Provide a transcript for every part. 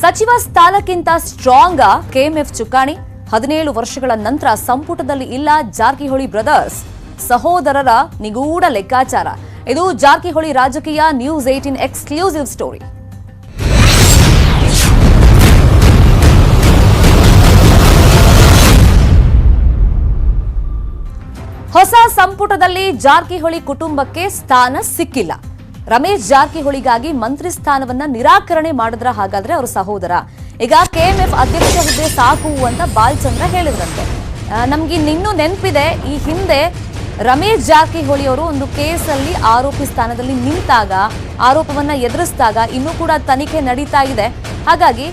ಸಚಿವ ಸ್ಥಾನಕ್ಕಿಂತ strong KMF ಚುಕ್ಕಾಣಿ. ಹದಿನೇಳು ವರ್ಷಗಳ ನಂತರ ಸಂಪುಟದಲ್ಲಿ ಇಲ್ಲ ಜಾರಕಿಹೊಳಿ ಬ್ರದರ್ಸ್. ಸಹೋದರರ ನಿಗೂಢ ಲೆಕ್ಕಾಚಾರ. ಇದು ಜಾರಕಿಹೊಳಿ ರಾಜಕೀಯ ನ್ಯೂಸ್ ಏಟಿನ್ ಎಕ್ಸ್ಕ್ಲೂಸಿವ್ ಸ್ಟೋರಿ ಹೊಸ ಸಂಪುಟದಲ್ಲಿ ಜಾರಕಿಹೊಳಿ ಕುಟುಂಬಕ್ಕೆ ಸ್ಥಾನ ಸಿಕ್ಕಿಲ್ಲ. ರಮೇಶ್ ಜಾರಕಿಹೊಳಿಗಾಗಿ ಮಂತ್ರಿ ಸ್ಥಾನವನ್ನ ನಿರಾಕರಣೆ ಮಾಡಿದ್ರ ಹಾಗಾದ್ರೆ ಅವರ ಸಹೋದರ. ಈಗ ಕೆಎಂಎಫ್ ಅಧ್ಯಕ್ಷ ಹುದ್ದೆ ಸಾಕು ಅಂತ ಬಾಲ್ಚಂದ್ರ ಹೇಳಿದ್ರಂತೆ. ನಮ್ಗೆ ಇನ್ನೂ ನೆನಪಿದೆ, ಈ ಹಿಂದೆ ರಮೇಶ್ ಜಾರಕಿಹೊಳಿ ಅವರು ಒಂದು ಕೇಸಲ್ಲಿ ಆರೋಪಿ ಸ್ಥಾನದಲ್ಲಿ ನಿಂತಾಗ, ಆರೋಪವನ್ನ ಎದುರಿಸಿದಾಗ ಇನ್ನೂ ಕೂಡ ತನಿಖೆ ನಡೀತಾ ಇದೆ. ಹಾಗಾಗಿ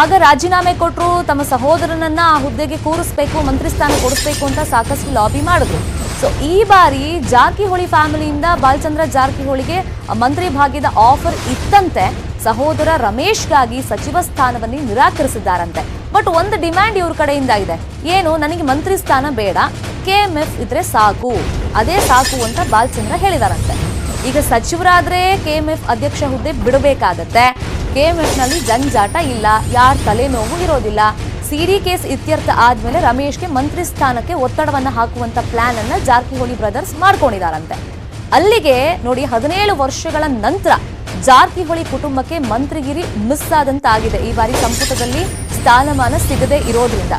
ಆಗ ರಾಜೀನಾಮೆ ಕೊಟ್ಟರು ತಮ್ಮ ಸಹೋದರನನ್ನ ಆ ಹುದ್ದೆಗೆ ಕೂರಿಸ್ಬೇಕು, ಮಂತ್ರಿ ಸ್ಥಾನ ಕೊಡಿಸ್ಬೇಕು ಅಂತ ಸಾಕಷ್ಟು ಲಾಬಿ ಮಾಡಿದ್ರು. ಸೊ ಈ ಬಾರಿ ಜಾರಕಿಹೊಳಿ ಫ್ಯಾಮಿಲಿಯಿಂದ ಬಾಲಚಂದ್ರ ಜಾರಕಿಹೊಳಿಗೆ ಮಂತ್ರಿ ಭಾಗ್ಯದ ಆಫರ್ ಇತ್ತಂತೆ. ಸಹೋದರ ರಮೇಶ್ಗಾಗಿ ಸಚಿವ ಸ್ಥಾನವನ್ನು ನಿರಾಕರಿಸಿದ್ದಾರಂತೆ. ಬಟ್ ಒಂದು ಡಿಮ್ಯಾಂಡ್ ಇವ್ರ ಕಡೆಯಿಂದ ಇದೆ. ಏನು, ನನಗೆ ಮಂತ್ರಿ ಸ್ಥಾನ ಬೇಡ. ಕೆ ಎಂ ಎಫ್ ಇದ್ರೆ ಸಾಕು. ಅದೇ ಸಾಕು ಅಂತ ಬಾಲಚಂದ್ರ ಹೇಳಿದಾರಂತೆ. ಈಗ ಸಚಿವರಾದ್ರೆ ಎಫ್ ಅಧ್ಯಕ್ಷ ಹುದ್ದೆ ಬಿಡಬೇಕಾಗತ್ತೆ. ಕೆ ಕೆಎಂಎಫ್ನಲ್ಲಿ ಜಂಜಾಟ ಇಲ್ಲ. ಯಾರ ತಲೆನೋವು ಇರೋದಿಲ್ಲ. ಸಿಡಿ ಕೇಸ್ ಇತ್ಯರ್ಥ ಆದ್ಮೇಲೆ ರಮೇಶ್ಗೆ ಮಂತ್ರಿ ಸ್ಥಾನಕ್ಕೆ ಒತ್ತಡವನ್ನ ಹಾಕುವಂತ ಪ್ಲಾನ್ ಅನ್ನ ಜಾರಕಿಹೊಳಿ ಬ್ರದರ್ಸ್ ಮಾಡ್ಕೊಂಡಿದಾರಂತೆ. ಅಲ್ಲಿಗೆ ನೋಡಿ ಹದಿನೇಳು ವರ್ಷಗಳ ನಂತರ ಜಾರಕಿಹೊಳಿ ಕುಟುಂಬಕ್ಕೆ ಮಂತ್ರಿಗಿರಿ ಮಿಸ್ ಆದಂತಾಗಿದೆ. ಈ ಬಾರಿ ಸಂಪುಟದಲ್ಲಿ ಸ್ಥಾನಮಾನ ಸಿಗದೆ ಇರೋದ್ರಿಂದ.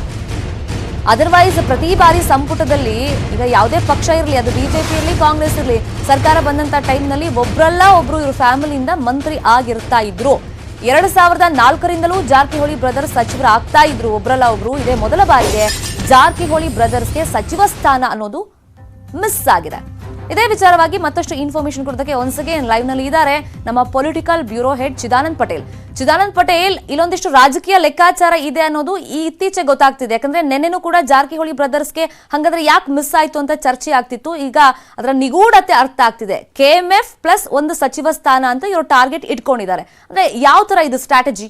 ಅದರ್ವೈಸ್ ಪ್ರತಿ ಬಾರಿ ಸಂಪುಟದಲ್ಲಿ ಈಗ ಯಾವುದೇ ಪಕ್ಷ ಇರಲಿ, ಅದು ಬಿಜೆಪಿ ಇರಲಿ, ಕಾಂಗ್ರೆಸ್ ಇರಲಿ, ಸರ್ಕಾರ ಬಂದಂತ ಟೈಮ್ನಲ್ಲಿ ಒಬ್ರಲ್ಲ ಒಬ್ರು ಇವ್ರ ಫ್ಯಾಮಿಲಿಯಿಂದ ಮಂತ್ರಿ ಆಗಿರ್ತಾ ಇದ್ರು. ಎರಡ್ ಸಾವಿರದ ನಾಲ್ಕರಿಂದಲೂ ಜಾರಕಿಹೊಳಿ ಬ್ರದರ್ಸ್ ಸಚಿವರಾಗ್ತಾ ಇದ್ರು. ಒಬ್ರಲ್ಲ ಒಬ್ರು. ಇದೇ ಮೊದಲ ಬಾರಿಗೆ ಜಾರಕಿಹೊಳಿ ಬ್ರದರ್ಸ್ಗೆ ಸಚಿವ ಸ್ಥಾನ ಅನ್ನೋದು ಮಿಸ್ ಆಗಿದೆ. ಇದೇ ವಿಚಾರವಾಗಿ ಮತ್ತಷ್ಟು ಇನ್ಫಾರ್ಮೇಶನ್ ಕೊಡೋದಕ್ಕೆ ಒನ್ಸ್ ಅಗೇನ್ ಲೈವ್ನಲ್ಲಿ ಇದ್ದಾರೆ ನಮ್ಮ political bureau head Chidanand Patel. Chidanand Patel, ಇಲ್ಲೊಂದಿಷ್ಟು ರಾಜಕೀಯ ಲೆಕ್ಕಾಚಾರ ಇದೆ ಅನ್ನೋದು ಈ ಇತ್ತೀಚೆಗೆ ಗೊತ್ತಾಗ್ತಿದೆ. ಯಾಕಂದ್ರೆ ನೆನ್ನೆನೂ ಕೂಡ ಜಾರಕಿಹೊಳಿ ಬ್ರದರ್ಸ್ಗೆ ಹಂಗಂದ್ರೆ ಯಾಕೆ ಮಿಸ್ ಆಯ್ತು ಅಂತ ಚರ್ಚೆ ಆಗ್ತಿತ್ತು. ಈಗ ಅದರ ನಿಗೂಢತೆ ಅರ್ಥ ಆಗ್ತಿದೆ. ಕೆಎಂಎಫ್ ಪ್ಲಸ್ ಒಂದು ಸಚಿವ ಸ್ಥಾನ ಅಂತ ಇವರು ಟಾರ್ಗೆಟ್ ಇಟ್ಕೊಂಡಿದ್ದಾರೆ. ಅಂದ್ರೆ ಯಾವ ತರ ಇದು ಸ್ಟ್ರಾಟಜಿ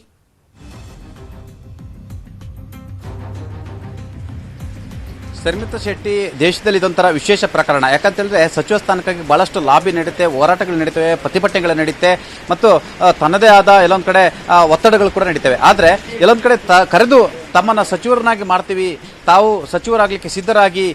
ಶರ್ಮಿತಾ ಶೆಟ್ಟಿ ದೇಶದಲ್ಲಿ ಇದೊಂಥರ ವಿಶೇಷ ಪ್ರಕರಣ. ಯಾಕಂತೇಳಿದ್ರೆ ಸಚಿವ ಸ್ಥಾನಕ್ಕಾಗಿ ಭಾಳಷ್ಟು ಲಾಬಿ ನಡೆಯುತ್ತೆ ಹೋರಾಟಗಳು ನಡೀತವೆ ಪ್ರತಿಭಟನೆಗಳು ನಡೀತೆ ಮತ್ತು ತನ್ನದೇ ಆದ ಎಲ್ಲೊಂದು ಕಡೆ ಒತ್ತಡಗಳು ಕೂಡ ನಡೀತವೆ ಆದರೆ ಎಲ್ಲೊಂದು ಕಡೆ ತ- ಕರೆದು ತಮ್ಮನ್ನ ಸಚಿವರನ್ನಾಗಿ ಮಾಡ್ತೀವಿ, ತಾವು ಸಚಿವರಾಗಲಿಕ್ಕೆ ಸಿದ್ಧರಾಗಿ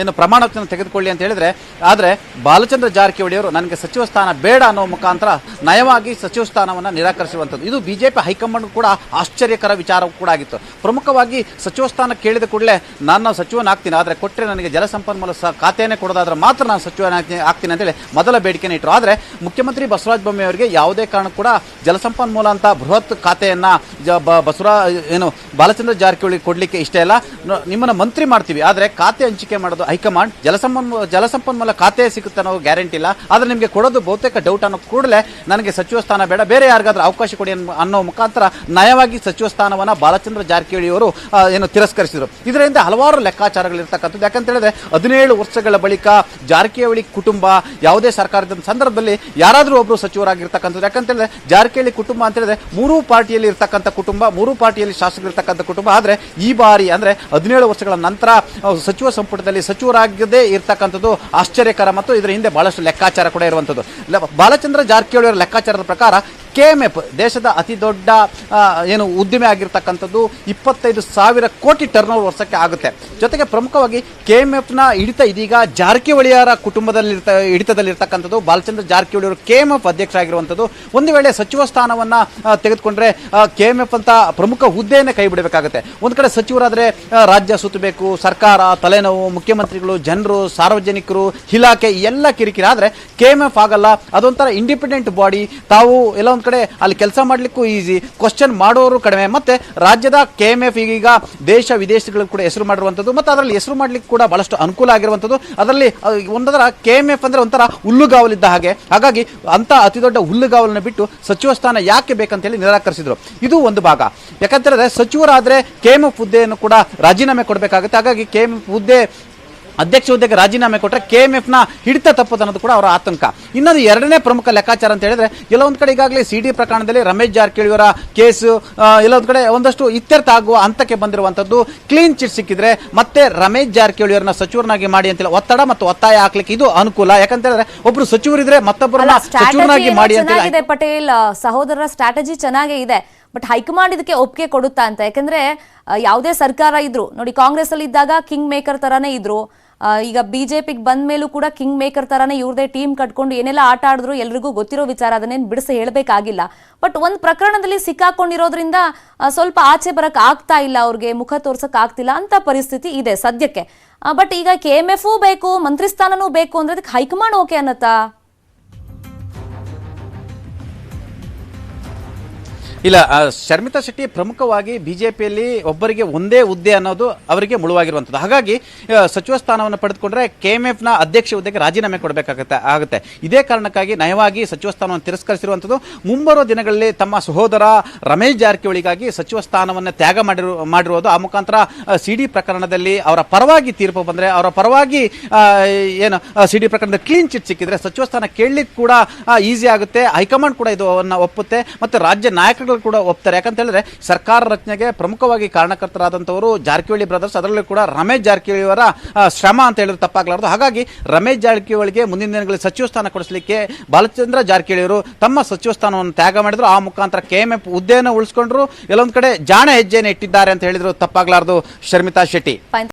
ಏನು ವಚನ ತೆಗೆದುಕೊಳ್ಳಿ ಅಂತ ಹೇಳಿದ್ರೆ, ಆದರೆ ಬಾಲಚಂದ್ರ ಜಾರಕಿಹೊಳಿ ಅವರು ನನಗೆ ಸಚಿವ ಸ್ಥಾನ ಬೇಡ ಅನ್ನೋ ಮುಖಾಂತರ ನಯವಾಗಿ ಸಚಿವ ಸ್ಥಾನವನ್ನು ನಿರಾಕರಿಸುವಂಥದ್ದು. ಇದು ಬಿಜೆಪಿ ಹೈಕಮಾಂಡ್ ಕೂಡ ಆಶ್ಚರ್ಯಕರ ವಿಚಾರ ಕೂಡ ಆಗಿತ್ತು. ಪ್ರಮುಖವಾಗಿ ಸಚಿವ ಸ್ಥಾನ ಕೇಳಿದ ಕೂಡಲೇ ನಾನು ಸಚಿವನಾಗ್ತೀನಿ ಆದರೆ ಕೊಟ್ಟರೆ ನನಗೆ ಜಲಸಂಪನ್ಮೂಲ ಸ ಖಾತೆಯನ್ನೇ ಕೊಡೋದಾದ್ರೆ ಮಾತ್ರ ನಾನು ಸಚಿವನಾಗ್ತೀನಿ ಆಗ್ತೀನಿ ಅಂತೇಳಿ ಮೊದಲ ಬೇಡಿಕೆನ ಇಟ್ಟರು ಆದರೆ ಮುಖ್ಯಮಂತ್ರಿ ಬಸವರಾಜ ಬೊಮ್ಮೆ ಅವರಿಗೆ ಯಾವುದೇ ಕಾರಣ ಕೂಡ ಜಲಸಂಪನ್ಮೂಲ ಅಂತ ಬೃಹತ್ ಖಾತೆಯನ್ನು ಜ- ಬ- ಬಸವರಾ, ಏನು ಬಾಲಚಂದ್ರ ಜಾರಕಿಹೊಳಿ ಕೊಡ್ಲಿಕ್ಕೆ ಇಷ್ಟ ಇಲ್ಲ. ನಿಮ್ಮನ್ನು ನಿಮ್ಮನ್ನ ಮಂತ್ರಿ ಮಾಡ್ತೀವಿ. ಆದರೆ ಖಾತೆ ಹಂಚಿಕೆ ಮಾಡೋದು ಹೈಕಮಾಂಡ್. ಜಲಸಂಪನ್ಮೂಲ ಜಲಸಂಪನ್ಮೂಲ ಖಾತೆ ಸಿಗುತ್ತೆ ಅನ್ನೋ ಗ್ಯಾರಂಟಿ ಇಲ್ಲ. ಆದರೆ ನಿಮಗೆ ಕೊಡೋದು ಬಹುತೇಕ ಡೌಟ್ ಅನ್ನೋ ಕೂಡಲೇ ನನಗೆ ಸಚಿವ ಸ್ಥಾನ ಬೇಡ. ಬೇರೆ ಯಾರಿಗಾದ್ರೂ ಅವಕಾಶ ಕೊಡಿ ಅನ್ನೋ ಮುಖಾಂತರ ನಯವಾಗಿ ಸಚಿವ ಸ್ಥಾನವನ್ನ ಬಾಲಚಂದ್ರ ಜಾರಕಿಹೊಳಿ ಅವರು ಏನು ತಿರಸ್ಕರಿಸಿದರು. ಇದರಿಂದ ಹಲವಾರು ಲೆಕ್ಕಾಚಾರಗಳಿರ್ತಕ್ಕಂಥದ್ದು. ಯಾಕಂತ ಹೇಳಿದ್ರೆ ಹದಿನೇಳು ವರ್ಷಗಳ ಬಳಿಕ ಜಾರಕಿಹೊಳಿ ಕುಟುಂಬ ಯಾವುದೇ ಸರ್ಕಾರದ ಸಂದರ್ಭದಲ್ಲಿ ಯಾರಾದರೂ ಒಬ್ಬರು ಸಚಿವರಾಗಿರ್ತಕ್ಕಂಥದ್ದು. ಯಾಕಂತ ಹೇಳಿದ್ರೆ ಜಾರಕಿಹೊಳಿ ಕುಟುಂಬ ಅಂತ ಹೇಳಿದ್ರೆ ಮೂರೂ ಪಾರ್ಟಿಯಲ್ಲಿ ಇರ್ತಕ್ಕಂಥ ಕುಟುಂಬ, ಮೂರೂ ಪಾರ್ಟಿಯಲ್ಲಿ ಶಾಸಕರಿರ್ತಕ್ಕಂಥ ಕುಟುಂಬ. ಆದರೆ ಈ ಬಾರಿ ಅಂದರೆ ಹದಿನೇಳು ವರ್ಷಗಳ ನಂತರ ಸಚಿವ ಸಂಪುಟದಲ್ಲಿ ಸಚಿವರಾಗದೇ ಇರ್ತಕ್ಕಂಥದ್ದು ಆಶ್ಚರ್ಯಕರ ಮತ್ತು ಇದರ ಹಿಂದೆ ಬಹಳಷ್ಟು ಲೆಕ್ಕಾಚಾರ ಕೂಡ ಇರುವಂಥದ್ದು. ಬಾಲಚಂದ್ರ ಜಾರಕಿಹೊಳಿ ಅವರ ಲೆಕ್ಕಾಚಾರದ ಪ್ರಕಾರ ಕೆಎಂಎಫ್ ದೇಶದ ಅತಿ ದೊಡ್ಡ ಏನು ಉದ್ದಿಮೆ ಆಗಿರ್ತಕ್ಕಂಥದ್ದು ಇಪ್ಪತ್ತೈದು ಸಾವಿರ ಕೋಟಿ ಟರ್ನ್ ಓವರ್ ವರ್ಷಕ್ಕೆ ಆಗುತ್ತೆ. ಜೊತೆಗೆ ಪ್ರಮುಖವಾಗಿ ಕೆ ಎಂ ಎಫ್ನ ಹಿಡಿತ ಇದೀಗ ಜಾರಕಿಹೊಳಿಯರ ಕುಟುಂಬದಲ್ಲಿರ್ತ, ಹಿಡಿತದಲ್ಲಿರ್ತಕ್ಕಂಥದ್ದು. ಬಾಲಚಂದ್ರ ಜಾರಕಿಹೊಳಿ ಅವರು ಎಫ್ ಅಧ್ಯಕ್ಷ ಆಗಿರುವಂಥದ್ದು ಒಂದು ವೇಳೆ ಸಚಿವ ಸ್ಥಾನವನ್ನು ತೆಗೆದುಕೊಂಡ್ರೆ ಕೆ ಎಂ ಎಫ್ ಅಂತ ಪ್ರಮುಖ ಹುದ್ದೆಯನ್ನೇ ಕೈ ಬಿಡಬೇಕಾಗುತ್ತೆ ಒಂದು ಕಡೆ ಸಚಿವರಾದರೆ ರಾಜ್ಯ ಸುತ್ತಬೇಕು, ಸರ್ಕಾರ, ತಲೆನೋವು, ಮುಖ್ಯಮಂತ್ರಿಗಳು, ಜನರು, ಸಾರ್ವಜನಿಕರು, ಇಲಾಖೆ ಎಲ್ಲ ಕಿರಿಕಿರಿ. ಆದರೆ ಕೆ ಆದ್ರೆ ಎಫ್ ಆಗಲ್ಲ, ಅದೊಂಥರ ಇಂಡಿಪೆಂಡೆಂಟ್ ಬಾಡಿ ತಾವು ಎಲ್ಲ ಒಂದ್ ಕಡೆ ಅಲ್ಲಿ ಕೆಲಸ ಮಾಡಲಿಕ್ಕೂ ಈಸಿ ಕ್ವಶನ್ ಮಾಡೋರು ಕಡಿಮೆ, ಮತ್ತೆ ರಾಜ್ಯದ ಕೆ ಎಂ ಎಫ್ ಈಗೀಗ ದೇಶ ವಿದೇಶಗಳಿಗೆ ಕೂಡ ಹೆಸರು ಮಾಡಿರುವಂಥದ್ದು ಮತ್ತು ಅದರಲ್ಲಿ ಹೆಸರು ಮಾಡಲಿಕ್ಕೆ ಕೂಡ ಭಾಳಷ್ಟು ಅನುಕೂಲ ಆಗಿರುವಂಥದ್ದು ಅದರಲ್ಲಿ ಒಂದರ ಕೆ ಎಂ ಎಫ್ ಅಂದರೆ ಒಂಥರ ಹುಲ್ಲುಗಾವಲಿದ್ದ ಹಾಗೆ. ಹಾಗಾಗಿ ಅಂಥ ಅತಿ ದೊಡ್ಡ ಹುಲ್ಲುಗಾವಲನ್ನು ಬಿಟ್ಟು ಸಚಿವ ಸ್ಥಾನ ಯಾಕೆ ಬೇಕಂತೇಳಿ ನಿರಾಕರಿಸಿದ್ರು. ಇದು ಒಂದು ಭಾಗ. ಯಾಕಂತೇಳಿದ್ರೆ ಸಚಿವರಾದರೆ ಕೆ ಎಂ ಎಫ್ ಹುದ್ದೆಯನ್ನು ಕೂಡ ರಾಜೀನಾಮೆ ಕೊಡಬೇಕಾಗುತ್ತೆ. ಹಾಗಾಗಿ ಕೆ ಎಂ ಎಫ್ ಹುದ್ದೆ ಅಧ್ಯಕ್ಷ ಹುದ್ದೆಗೆ ರಾಜೀನಾಮೆ ಕೊಟ್ಟರೆ ಕೆಎಂಎಫ್ನ ಹಿಡಿತ ತಪ್ಪದು ಅನ್ನೋದು ಕೂಡ ಅವರ ಆತಂಕ. ಇನ್ನೊಂದು ಎರಡನೇ ಪ್ರಮುಖ ಲೆಕ್ಕಾಚಾರ ಅಂತ ಹೇಳಿದ್ರೆ ಕೆಲವೊಂದು ಕಡೆ ಈಗಾಗಲೇ ಸಿಡಿ ಪ್ರಕರಣದಲ್ಲಿ ರಮೇಶ್ ಜಾರಕಿಹೊಳಿ ಅವರ ಕೇಸು ಎಲ್ಲೊಂದು ಕಡೆ ಒಂದಷ್ಟು ಇತ್ಯರ್ಥ ಆಗುವ ಹಂತಕ್ಕೆ ಬಂದಿರುವಂಥದ್ದು ಕ್ಲೀನ್ ಚಿಟ್ ಸಿಕ್ಕಿದ್ರೆ ಮತ್ತೆ ರಮೇಶ್ ಜಾರಕಿಹೊಳಿ ಅವರನ್ನ ಸಚಿವರನ್ನಾಗಿ ಮಾಡಿ ಅಂತೇಳಿ ಒತ್ತಡ ಮತ್ತು ಒತ್ತಾಯ ಹಾಕ್ಲಿಕ್ಕೆ ಇದು ಅನುಕೂಲ. ಯಾಕಂತ ಹೇಳಿದ್ರೆ ಒಬ್ರು ಸಚಿವರಿದ್ರೆ ಮತ್ತೊಬ್ಬರನ್ನ ಸಚಿವರನ್ನಾಗಿ ಮಾಡಿ ಅಂತ ಹೇಳಿ ಪಟೇಲ್ ಸಹೋದರರ ಸ್ಟ್ರಾಟಜಿ ಚೆನ್ನಾಗೇ ಇದೆ. ಬಟ್ ಹೈಕಮಾಂಡ್ ಇದಕ್ಕೆ ಒಪ್ಪಿಗೆ ಕೊಡುತ್ತಾ ಅಂತ. ಯಾಕಂದ್ರೆ ಯಾವುದೇ ಸರ್ಕಾರ ಇದ್ರು, ನೋಡಿ ಕಾಂಗ್ರೆಸ್ ಅಲ್ಲಿ ಇದ್ದಾಗ ಕಿಂಗ್ ಮೇಕರ್ ತರಾನೇ ಇದ್ರು. ಈಗ ಬಿಜೆಪಿಗೆ ಬಂದ ಮೇಲೂ ಕೂಡ ಕಿಂಗ್ ಮೇಕರ್ ತರಾನೇ ಇವ್ರದೇ ಟೀಮ್ ಕಟ್ಕೊಂಡು ಏನೆಲ್ಲ ಆಟ ಆಡಿದ್ರು ಎಲ್ರಿಗೂ ಗೊತ್ತಿರೋ ವಿಚಾರ, ಅದನ್ನೇನು ಬಿಡಿಸಿ ಹೇಳಬೇಕಾಗಿಲ್ಲ. ಬಟ್ ಒಂದು ಪ್ರಕರಣದಲ್ಲಿ ಸಿಕ್ಕಾಕೊಂಡಿರೋದ್ರಿಂದ ಸ್ವಲ್ಪ ಆಚೆ ಬರಕ್ ಆಗ್ತಾ ಇಲ್ಲ, ಅವ್ರಿಗೆ ಮುಖ ತೋರ್ಸಕ್ ಆಗ್ತಿಲ್ಲ ಅಂತ ಪರಿಸ್ಥಿತಿ ಇದೆ ಸದ್ಯಕ್ಕೆ. ಬಟ್ ಈಗ ಕೆ ಎಂ ಎಫ್ ಬೇಕು, ಮಂತ್ರಿ ಸ್ಥಾನನೂ ಬೇಕು ಅಂದ್ರೆ ಅದಕ್ಕೆ ಹೈಕಮಾಂಡ್ ಓಕೆ ಅನ್ನತ್ತಾ? ಇಲ್ಲ ಶರ್ಮಿತಾ ಶೆಟ್ಟಿ ಪ್ರಮುಖವಾಗಿ ಬಿಜೆಪಿಯಲ್ಲಿ ಒಬ್ಬರಿಗೆ ಒಂದೇ ಹುದ್ದೆ ಅನ್ನೋದು ಅವರಿಗೆ ಮುಳುವಾಗಿರುವಂಥದ್ದು. ಹಾಗಾಗಿ ಸಚಿವ ಸ್ಥಾನವನ್ನು ಪಡೆದುಕೊಂಡ್ರೆ ನ ಅಧ್ಯಕ್ಷ ಹುದ್ದೆಗೆ ರಾಜೀನಾಮೆ ಕೊಡಬೇಕಾಗುತ್ತೆ, ಆಗುತ್ತೆ. ಇದೇ ಕಾರಣಕ್ಕಾಗಿ ನಯವಾಗಿ ಸಚಿವ ಸ್ಥಾನವನ್ನು ತಿರಸ್ಕರಿಸಿರುವಂಥದ್ದು. ಮುಂಬರುವ ದಿನಗಳಲ್ಲಿ ತಮ್ಮ ಸಹೋದರ ರಮೇಶ್ ಜಾರಕಿಹೊಳಿಗಾಗಿ ಸಚಿವ ಸ್ಥಾನವನ್ನು ತ್ಯಾಗ ಮಾಡಿರು, ಮಾಡಿರುವುದು. ಆ ಮುಖಾಂತರ ಸಿ ಪ್ರಕರಣದಲ್ಲಿ ಅವರ ಪರವಾಗಿ ತೀರ್ಪು ಬಂದರೆ, ಅವರ ಪರವಾಗಿ ಏನು ಸಿ ಡಿ ಪ್ರಕರಣದ ಕ್ಲೀನ್ ಚಿಟ್ ಸಿಕ್ಕಿದ್ರೆ ಸಚಿವ ಸ್ಥಾನ ಕೇಳಲಿಕ್ಕೆ ಕೂಡ ಈಸಿ ಆಗುತ್ತೆ. ಹೈಕಮಾಂಡ್ ಕೂಡ ಇದು ಒಪ್ಪುತ್ತೆ. ಮತ್ತು ರಾಜ್ಯ ಕೂಡ ಒಪ್ತಾರೆ. ಯಾಕಂತ ಹೇಳಿದ್ರೆ ಸರ್ಕಾರ ರಚನೆಗೆ ಪ್ರಮುಖವಾಗಿ ಕಾರಣಕರ್ತರಾದಂಥವರು ಜಾರಕಿಹೊಳಿ ಬ್ರದರ್ಸ್, ಅದರಲ್ಲೂ ಕೂಡ ರಮೇಶ್ ಜಾರಕಿಹೊಳಿ ಅವರ ಶ್ರಮ ಅಂತ ಹೇಳಿದ್ರೆ ತಪ್ಪಾಗಲಾರದು. ಹಾಗಾಗಿ ರಮೇಶ್ ಜಾರಕಿಹೊಳಿಗೆ ಮುಂದಿನ ದಿನಗಳಲ್ಲಿ ಸಚಿವ ಸ್ಥಾನ ಕೊಡಿಸಲಿಕ್ಕೆ ಬಾಲಚಂದ್ರ ಜಾರಕಿಹೊಳಿ ಅವರು ತಮ್ಮ ಸಚಿವ ಸ್ಥಾನವನ್ನು ತ್ಯಾಗ ಮಾಡಿದ್ರು. ಆ ಮುಖಾಂತರ ಕೆ ಎಂ ಎಫ್ ಹುದ್ದೆಯನ್ನು ಉಳಿಸ್ಕೊಂಡ್ರು. ಎಲ್ಲೊಂದು ಕಡೆ ಜಾಣ ಹೆಜ್ಜೆಯನ್ನು ಇಟ್ಟಿದ್ದಾರೆ ಅಂತ ಹೇಳಿದ್ರು. ತಪ್ಪಾಗಲಾರದು. ಶರ್ಮಿತಾ ಶೆಟ್ಟಿ.